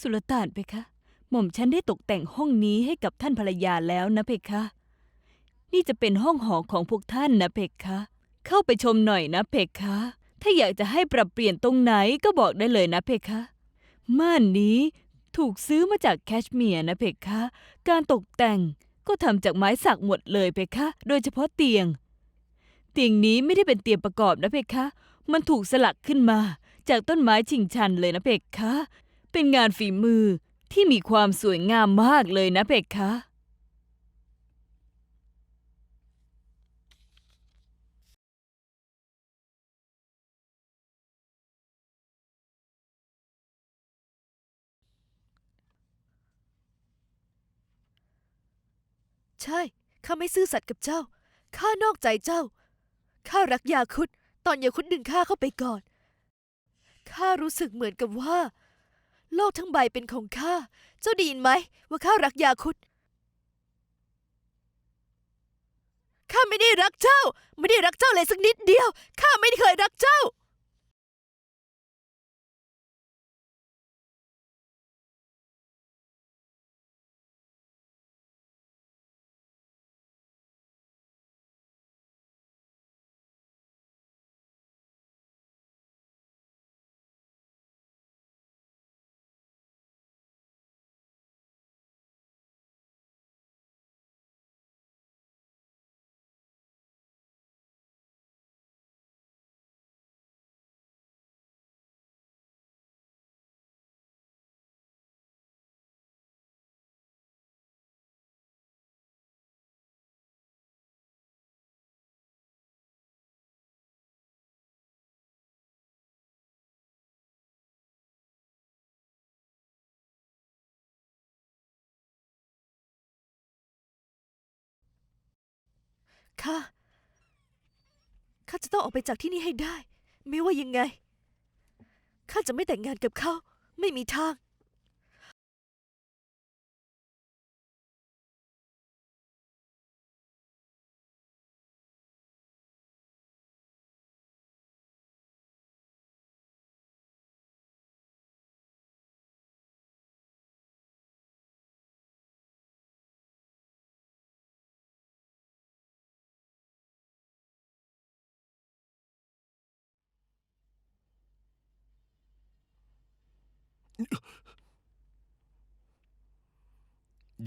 สุลต่านเพคะ หม่อมฉันได้ตกแต่งห้องนี้ให้กับท่านภรรยาแล้วนะเพคะ นี่จะเป็นห้องหอของพวกท่านนะเพคะ เข้าไปชมหน่อยนะเพคะ ถ้าอยากจะให้ปรับเปลี่ยนตรงไหนก็บอกได้เลยนะเพคะ ม่านนี้ถูกซื้อมาจากแคชเมียร์นะเพคะ การตกแต่งก็ทำจากไม้สักหมดเลยเพคะ โดยเฉพาะเตียง เตียงนี้ไม่ได้เป็นเตียงประกอบนะเพคะ มันถูกสลักขึ้นมาจากต้นไม้ชิงชันเลยนะเพคะ เป็นงานฝีมือที่มีความสวยงามมากเลยนะเพคะ ใช่ ข้าไม่ซื่อสัตย์กับเจ้า ข้านอกใจเจ้า ข้ารักยาคุด ตอนยาคุดดึงข้าเข้าไปก่อน ข้ารู้สึกเหมือนกับว่า โลกทั้งใบเป็นของข้า เจ้าไดีนไหม ว่าข้ารักยาคุดข้าไม่ได้รักเจ้า ไม่ได้รักเจ้าเลยสักนิดเดียว ข้าไม่เคยรักเจ้า ข้า ข้าจะต้องออกไปจากที่นี่ให้ได้ ไม่ว่ายังไง ข้าจะไม่แต่งงานกับเขา ไม่มีทาง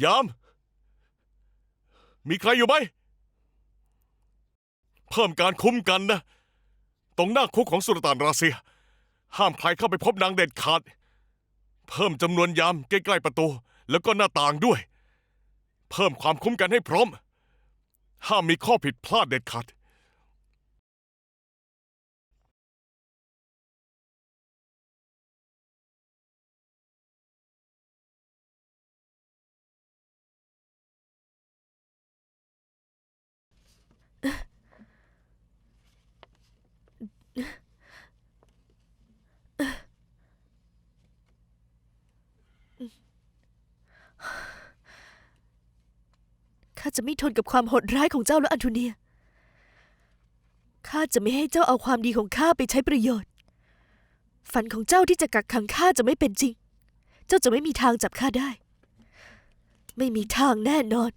ยาม มีใครอยู่ไหม เพิ่มการคุ้มกันนะ ตรงหน้าคุกของสุลต่านราเซีย ห้ามใครเข้าไปพบนางเด็ดขาด เพิ่มจำนวนยามใกล้ๆประตู แล้วก็หน้าต่างด้วย เพิ่มความคุ้มกันให้พร้อม ห้ามมีข้อผิดพลาดเด็ดขาด ข้าจะไม่ทนกับความโหดร้ายของเจ้าและอันโทเนีย ข้าจะไม่ให้เจ้าเอาความดีของข้าไปใช้ประโยชน์ ฝันของเจ้าที่จะกักขังข้าจะไม่เป็นจริง เจ้าจะไม่มีทางจับข้าได้ ไม่มีทางแน่นอน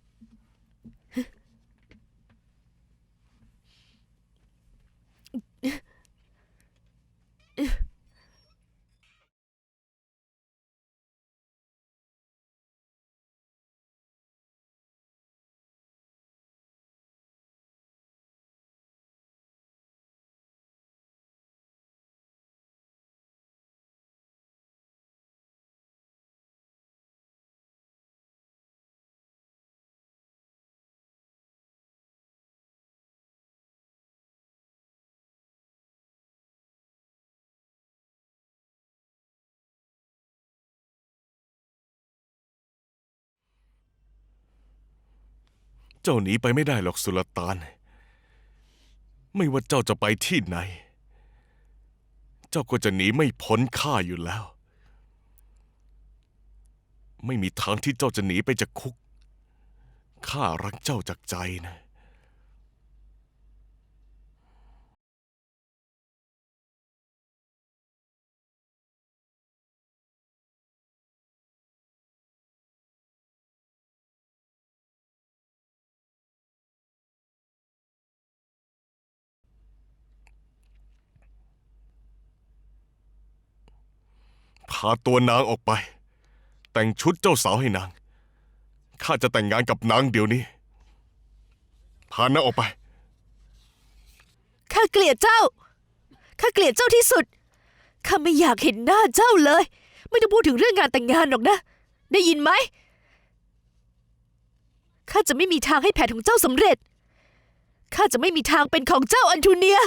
เจ้าหนีไปไม่ได้หรอกสุลต่าน ไม่ว่าเจ้าจะไปที่ไหน เจ้าก็จะหนีไม่พ้นข้าอยู่แล้ว ไม่มีทางที่เจ้าจะหนีไปจากคุก ข้ารักเจ้าจากใจนะ ตัวนางออกไป แต่งชุดเจ้าสาวให้นาง ข้าจะแต่งงานกับนางเดี๋ยวนี้ พานางออกไป ข้าเกลียดเจ้า ข้าเกลียดเจ้าที่สุด ข้าไม่อยากเห็นหน้าเจ้าเลย ไม่ต้องพูดถึงเรื่องงานแต่งงานหรอกนะ ได้ยินไหม ข้าจะไม่มีทางให้แผนของเจ้าสำเร็จ ข้าจะไม่มีทางเป็นของเจ้าอันทูเนีย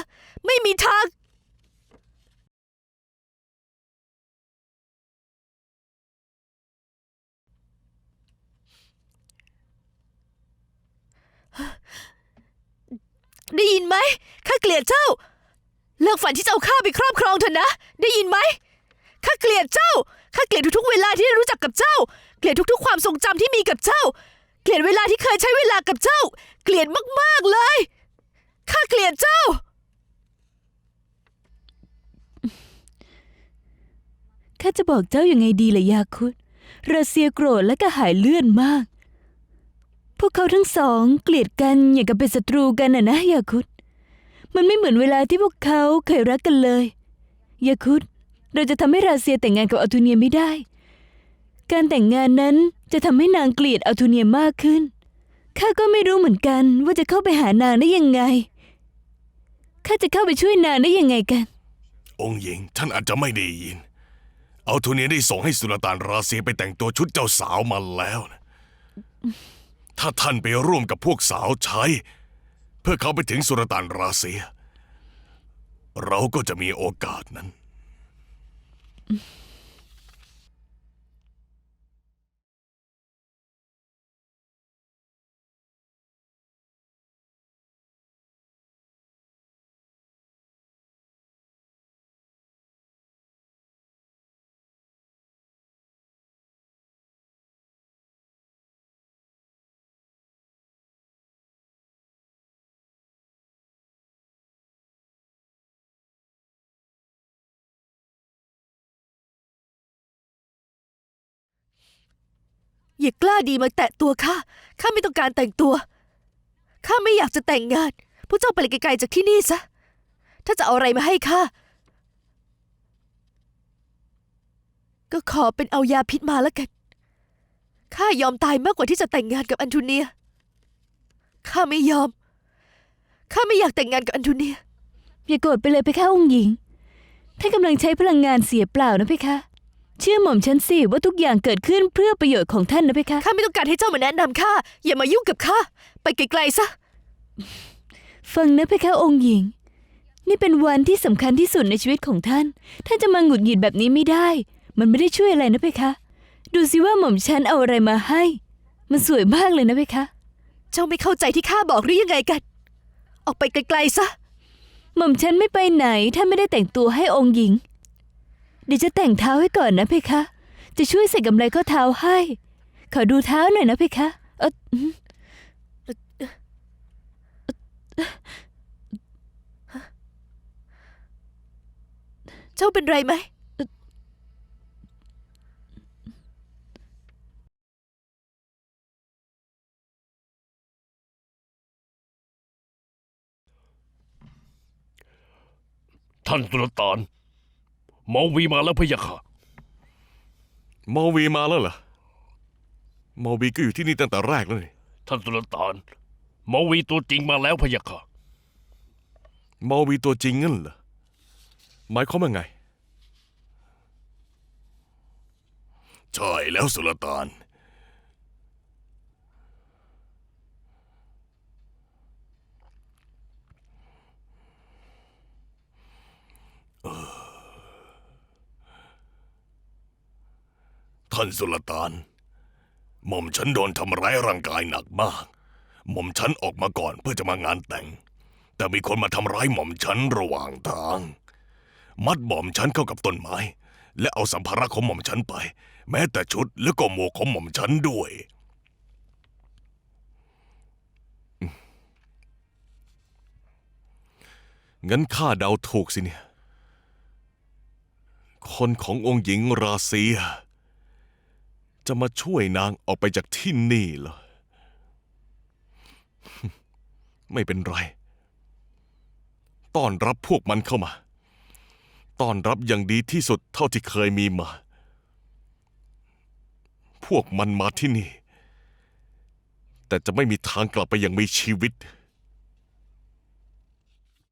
ไม่มีทาง ได้ยินไหมข้าเกลียดเจ้า เลิกฝันที่จะเอาข้าไปครอบครองเถอะนะ ได้ยินไหมข้าเกลียดเจ้าข้าเกลียดทุกๆเวลาที่ได้รู้จักกับเจ้า เกลียดทุกๆ ความทรงจำที่มีกับเจ้า เกลียดเวลาที่เคยใช้เวลากับเจ้า เกลียดมากๆเลยข้าเกลียดเจ้า ข้าจะบอกเจ้ายังไงดีล่ะยาคุดรัสเซียโกรธและก็หายเลื่อนมาก พวกเขาทั้งสองเกลียดกันอย่างกับเป็นศัตรูกันน่ะนะยาคุดมันไม่เหมือนเวลาที่พวกเขาเคยรักกันเลยยาคุดเราจะทำให้รัสเซียแต่งงานกับอัลตูเนียไม่ได้ การแต่งงานนั้นจะทำให้นางเกลียดอัลตูเนียมากขึ้นข้าก็ไม่รู้เหมือนกันว่าจะเข้าไปหานางได้ยังไงข้าจะเข้าไปช่วยนางได้ยังไงกัน องค์หญิงท่านอาจจะไม่ได้ยินเอาทูเนียได้ส่งให้สุลต่านราเซียไปแต่งตัวชุดเจ้าสาวมาแล้วนะ ถ้าท่านไปร่วมกับพวกสาวใช้ เพื่อเขาไปถึงสุรต่านราเซีย เราก็จะมีโอกาสนั้น อย่ากล้าดีมาแตะตัวข้า ข้าไม่ต้องการแต่งตัว ข้าไม่อยากจะแต่งงานพวกเจ้าไปไกลๆจากที่นี่ซะ ถ้าจะเอาอะไรมาให้ข้า ก็ขอเป็นเอายาพิษมาแล้วกัน ข้ายอมตายมากกว่าที่จะแต่งงานกับอันโทูเนีย ข้าไม่ยอม ข้าไม่อยากแต่งงานกับอันโทูเนีย อย่าโกรธไปเลยเพคะองค์หญิง ท่านกำลังใช้พลังงานเสียเปล่านะเพคะ เชื่อหม่อมฉันสิว่าทุกอย่างเกิดขึ้นเพื่อประโยชน์ของท่านนะเพคะ ข้าไม่ต้องการให้เจ้ามาแนะนำข้าอย่ามายุ่งกับข้าไปไกลๆซะ ฟังนะเพคะองค์หญิง นี่เป็นวันที่สำคัญที่สุดในชีวิตของท่าน ท่านจะมาหงุดหงิดแบบนี้ไม่ได้ มันไม่ได้ช่วยอะไรนะเพคะ ดูสิว่าหม่อมฉันเอาอะไรมาให้ มันสวยมากเลยนะเพคะ เจ้าไม่เข้าใจที่ข้าบอกหรือยังไงกัน ออกไปไกลๆซะ หม่อมฉันไม่ไปไหนถ้าไม่ได้แต่งตัวให้องค์หญิง เดี๋ยวจะแต่งเท้าให้ก่อนนะเพคะ จะช่วยใส่กำไรข้อเท้าให้ ขอดูเท้าหน่อยนะเพคะ เออเจ้าเป็นไรไหมท่านสุลต่าน มาวีมาแล้วพะยะค่ะมอวีมาแล้วเหรอมอวีก็อยู่ที่นี่ตั้งแต่แรกแล้วนี่ท่านสุลต่านเมาวีตัวจริงมาแล้วพะยะค่ะมอวีตัวจริงงั้นเหรอหมายความว่าไง ใช่แล้วสุลต่าน ท่านสุลต่าน หม่อมฉันโดนทำร้ายร่างกายหนักมาก หม่อมฉันออกมาก่อนเพื่อจะมางานแต่ง แต่มีคนมาทำร้ายหม่อมฉันระหว่างทาง มัดหม่อมฉันเข้ากับต้นไม้ และเอาสัมภาระของหม่อมฉันไป แม้แต่ชุดและก็หมวกของหม่อมฉันด้วย งั้นข้าเดาถูกสิเนี่ย คนขององค์หญิงราเซีย จะมาช่วยนางออกไปจากที่นี่เหรอ ไม่เป็นไร ต้อนรับพวกมันเข้ามา ต้อนรับอย่างดีที่สุดเท่าที่เคยมีมา พวกมันมาที่นี่ แต่จะไม่มีทางกลับไปอย่างมีชีวิต